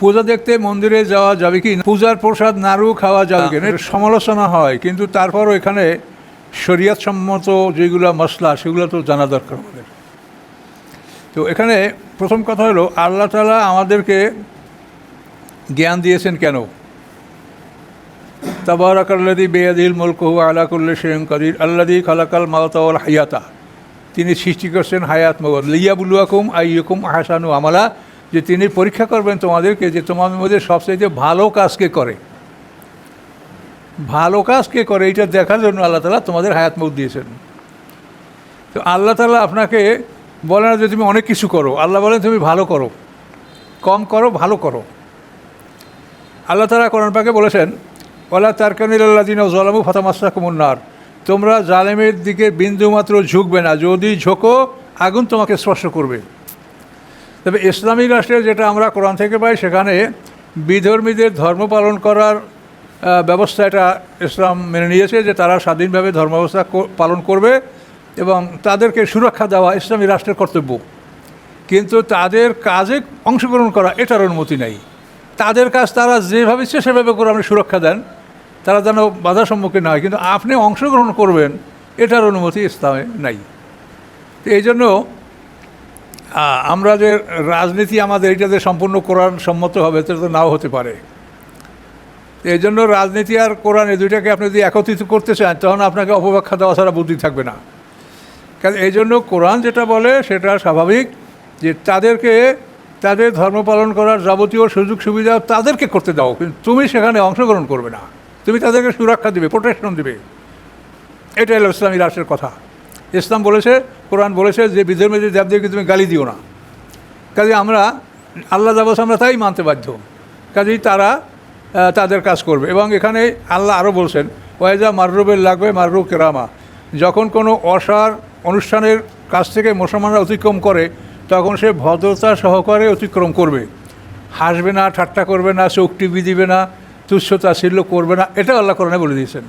পূজা দেখতে মন্দিরে যাওয়া যাবে কি পূজার প্রসাদ নাড়ু খাওয়া যাবে কি এর সমালোচনা হয়, কিন্তু তারপর এখানে শরিয়াত সম্মত যেগুলো মশলা, সেগুলো তো জানা দরকার আমাদের। তো এখানে প্রথম কথা হলো, আল্লাহ তালা আমাদেরকে জ্ঞান দিয়েছেন কেন? তাবার তাবারাকাল্লাদি বেয়াদিল মুলকহু আলা কুল্লি শেম কাদির আল্লাদি খালাকাল মাওতাওয়াল হায়াতা। তিনি সৃষ্টি করছেন হায়াত মগদ লিয়া বুলুয়াকুম আইয়ুকুম হাসানু আমালা। যে তিনি পরীক্ষা করবেন তোমাদেরকে যে তোমাদের মধ্যে সবচেয়ে ভালো কাজ কে করে? ভালো কাজ কে করে? এটা দেখার জন্য আল্লাহ তালা তোমাদের হায়াত মগ দিয়েছেন। তো আল্লাহ তালা আপনাকে বলে না যে তুমি অনেক কিছু করো। আল্লাহ বলেন, তুমি ভালো করো। কম করো, ভালো করো। আল্লাহ তালা কোরআন পাকে বলেছেন ওলা তারকানিল্লাদিন জলামু ফতামাসা কুমুন্নার তোমরা জালেমের দিকে বিন্দুমাত্র ঝুঁকবে না। যদি ঝোঁকো, আগুন তোমাকে স্পর্শ করবে। তবে ইসলামী রাষ্ট্রে যেটা আমরা কোরআন থেকে পাই, সেখানে বিধর্মীদের ধর্ম পালন করার ব্যবস্থা এটা ইসলাম মেনে নিয়েছে যে তারা স্বাধীনভাবে ধর্ম ব্যবস্থা পালন করবে এবং তাদেরকে সুরক্ষা দেওয়া ইসলামী রাষ্ট্রের কর্তব্য। কিন্তু তাদের কাজে অংশগ্রহণ করা এটার অনুমতি নেই। তাদের কাজ তারা যেভাবে ইচ্ছে সেভাবে করে আপনি সুরক্ষা দেন, তারা যেন বাধার সম্মুখীন না হয়। কিন্তু আপনি অংশগ্রহণ করবেন, এটার অনুমতি ইসলামে নাই। তো এই জন্য আমরা যে রাজনীতি আমাদের এটা যে সম্পূর্ণ কোরআন সম্মত হবে সেটা তো নাও হতে পারে। এই জন্য রাজনীতি আর কোরআন এই দুইটাকে আপনি যদি একত্রিত করতে চান, তখন আপনাকে অপব্যাখ্যা দেওয়া ছাড়া বুদ্ধি থাকবে না। কারণ এই জন্য কোরআন যেটা বলে, সেটা স্বাভাবিক যে তাদেরকে, তাদের ধর্ম পালন করার যাবতীয় সুযোগ সুবিধা তাদেরকে করতে দাও, কিন্তু তুমি সেখানে অংশগ্রহণ করবে না। তুমি তাদেরকে সুরক্ষা দিবে প্রোটেকশন দিবে। এটা হলো ইসলামী রাষ্ট্রের কথা। ইসলাম বলেছে, কোরআন বলেছে, যে বিধর্মীদের দেবদেবকে তুমি গালি দিও না। কাজে আমরা, আল্লাহ যাবস আমরা তাই মানতে বাধ্য। কাজেই তারা তাদের কাজ করবে। এবং এখানে আল্লাহ আরও বলছেন, ওয়াইজা মাররুবের লাগবে মাররু কেরামা। যখন কোনো অসার অনুষ্ঠানের কাছ থেকে মুসলমানরা অতিক্রম করে, তখন সে ভদ্রতা সহকারে অতিক্রম করবে। হাসবে না, ঠাট্টা করবে না, চোখ টিভি দিবে না তুচ্ছতা ছিল্য করবে না, এটা আল্লাহ কোরআনে বলে দিয়েছেন।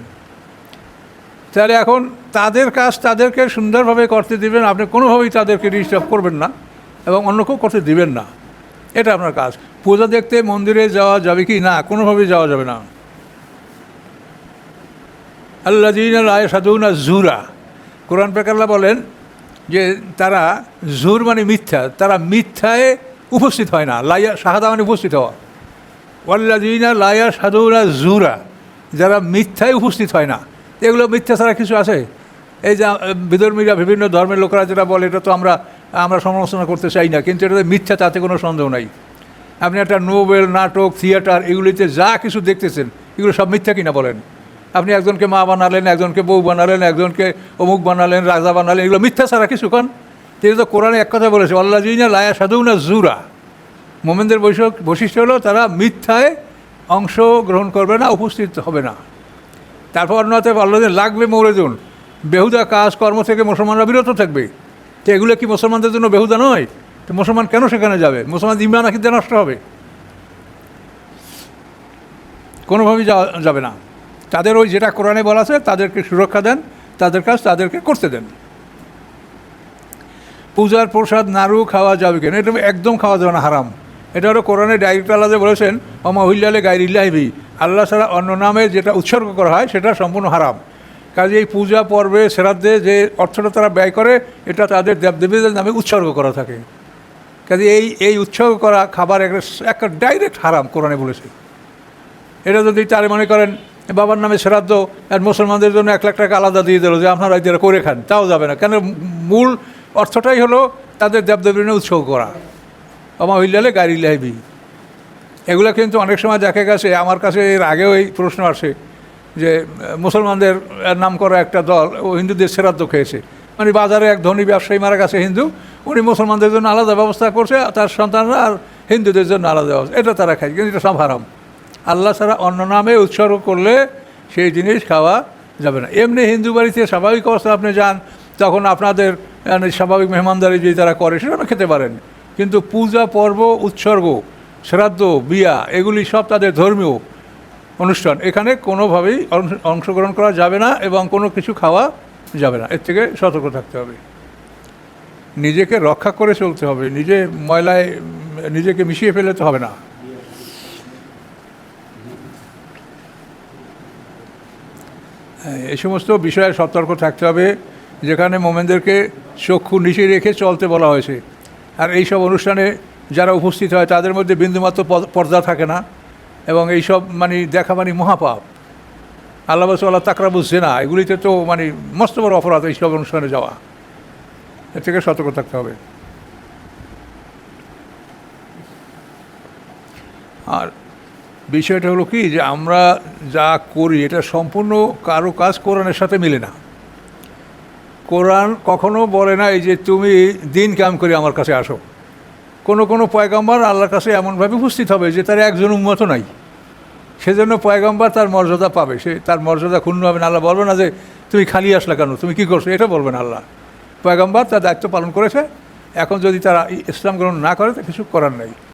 তাহলে এখন তাদের কাজ তাদেরকে সুন্দরভাবে করতে দিবেন, আপনি কোনোভাবেই তাদেরকে ডিস্টার্ব করবেন না এবং অন্য কেউ করতে দিবেন না। এটা আপনার কাজ। পূজা দেখতে মন্দিরে যাওয়া যাবে কি? না, কোনোভাবেই যাওয়া যাবে না। আল্লাহ আয় সাধুনা জুরা কোরআন পেকাল্লা বলেন যে তারা জুর মানে মিথ্যা, তারা মিথ্যায় উপস্থিত হয় না। লাইয়া শাহাদা মানে উপস্থিত হওয়া। ওয়াল্লাদিনা লায়া সাধুরা জুরা যারা মিথ্যায় উপস্থিত হয় না। এগুলো মিথ্যা ছাড়া কিছু আছে? এই যে বিধর্মীরা বিভিন্ন ধর্মের লোকেরা যেটা বলে, এটা তো আমরা আমরা সমালোচনা করতে চাই না, কিন্তু এটা মিথ্যা তাতে কোনো সন্দেহ নাই। আপনি একটা নোবেল, নাটক, থিয়েটার, এগুলিতে যা কিছু দেখতেছেন, এগুলো সব মিথ্যা কিনা বলেন? আপনি একজনকে মা বানালেন, একজনকে বউ বানালেন, একজনকে অমুক বানালেন, রাজা বানালেন, এগুলো মিথ্যা ছাড়া কিছু কন? তিনি তো কোরআনে এক কথা বলেছে আল্লাহ জিনা লায়া সাধু না জুরা মোমেনদের বৈশিষ্ট্য হলো তারা মিথ্যায় অংশ গ্রহণ করবে না, উপস্থিত হবে না। তারপর অন্যতে আল্লাহ লাগবে মৌরেদুন বেহুদা কাজ কর্ম থেকে মুসলমানরা বিরত থাকবে। তো এগুলো কি মুসলমানদের জন্য বেহুদা নয়? তো মুসলমান কেন সেখানে যাবে? মুসলমান ইমান আকিদে নষ্ট হবে। কোনোভাবেই যাবে না। তাদের ওই যেটা কোরআনে বলা আছে, তাদেরকে সুরক্ষা দেন, তাদের কাজ তাদেরকে করতে দেন। পূজার প্রসাদ, নাড়ু খাওয়া যাবে কেন? এটা একদম খাওয়া যাবে না, হারাম। এটা হলো কোরআনে ডাইরেক্ট যে বলেছেন অমাহুল্লালে গাইরিল্লাহিবি আল্লাহ ছাড়া অন্য নামে যেটা উৎসর্গ করা হয়, সেটা সম্পূর্ণ হারাম। কাজে এই পূজা, পর্বে সেরাদ্দে যে অর্থটা তারা ব্যয় করে, এটা তাদের দেবদেবীদের নামে উৎসর্গ করা থাকে। কাজে এই এই উৎসর্গ করা খাবার একটা একটা ডাইরেক্ট হারাম, কোরআনে বলেছে। এটা যদি তারে মনে করেন, বাবার নামে শ্রাদ্ধ, আর মুসলমানদের জন্য এক লাখ টাকা আলাদা দিয়ে দিল, যে আপনারা এটা করে খান, তাও যাবে না। কেন মূল অর্থটাই হলো তাদের দেবদেবীর উৎসর্গ করা। আমার হইলালে গাড়ি লাইবি এগুলো কিন্তু অনেক সময় দেখা গেছে, আমার কাছে এর আগেও এই প্রশ্ন আসে যে মুসলমানদের নাম করা একটা দল, ও হিন্দুদের শ্রাদ্ধ খেয়েছে। মানে বাজারে এক ধনী ব্যবসায়ী মারা গেছে হিন্দু, উনি মুসলমানদের জন্য আলাদা ব্যবস্থা করছে তার সন্তানরা আর হিন্দুদের জন্য আলাদা ব্যবস্থা। এটা তারা খায়, কিন্তু এটা সব হারাম। আল্লাহ ছাড়া অন্য নামে উৎসর্গ করলে সেই জিনিস খাওয়া যাবে না। এমনি হিন্দু বাড়িতে স্বাভাবিক অবস্থা, আপনি যান, তখন আপনাদের স্বাভাবিক মেহমানদারি যদি তারা করে, সেটা খেতে পারেন। কিন্তু পূজা, পর্ব, উৎসর্গ শ্রাদ্ধ, বিয়া, এগুলি সব তাদের ধর্মীয় অনুষ্ঠান। এখানে কোনোভাবেই অংশগ্রহণ করা যাবে না এবং কোনো কিছু খাওয়া যাবে না। এর থেকে সতর্ক থাকতে হবে। নিজেকে রক্ষা করে চলতে হবে। নিজে ময়লায়, নিজেকে মিশিয়ে ফেলতে হবে না। এই সমস্ত বিষয়ে সতর্ক থাকতে হবে, যেখানে মোমেনদেরকে চক্ষু নিচে রেখে চলতে বলা হয়েছে। আর এইসব অনুষ্ঠানে যারা উপস্থিত হয়, তাদের মধ্যে বিন্দুমাত্র পর্দা থাকে না। এবং এইসব মানে দেখা মানে মহাপাপ। আল্লাহ আল্লাহ তাকরাবুজ জেনা এগুলিতে তো মানে মস্ত বড় অপরাধ এইসব অনুষ্ঠানে যাওয়া। এর থেকে সতর্ক থাকতে হবে। আর বিষয়টা হলো কি, যে আমরা যা করি, এটা সম্পূর্ণ কারও কাজ কোরআনের সাথে মিলে না। কোরআন কখনো বলে না, এই যে তুমি দিন কাম করে, আমার কাছে আসো। কোনো কোনো পয়গাম্বার আল্লাহর কাছে এমনভাবে উপস্থিত হবে যে তার একজন উন্মত নাই। সেজন্য পয়গাম্বার তার মর্যাদা পাবে। সে তার মর্যাদা ক্ষুণ্ণ হবে না। আল্লাহ বলবে না যে, তুমি খালি আসলা কেন? তুমি কী করছ? এটা বলবেন আল্লাহ। পয়গাম্বার তার দায়িত্ব পালন করেছে। এখন যদি তারা ইসলাম গ্রহণ না করে, তা কিছু করার নেই।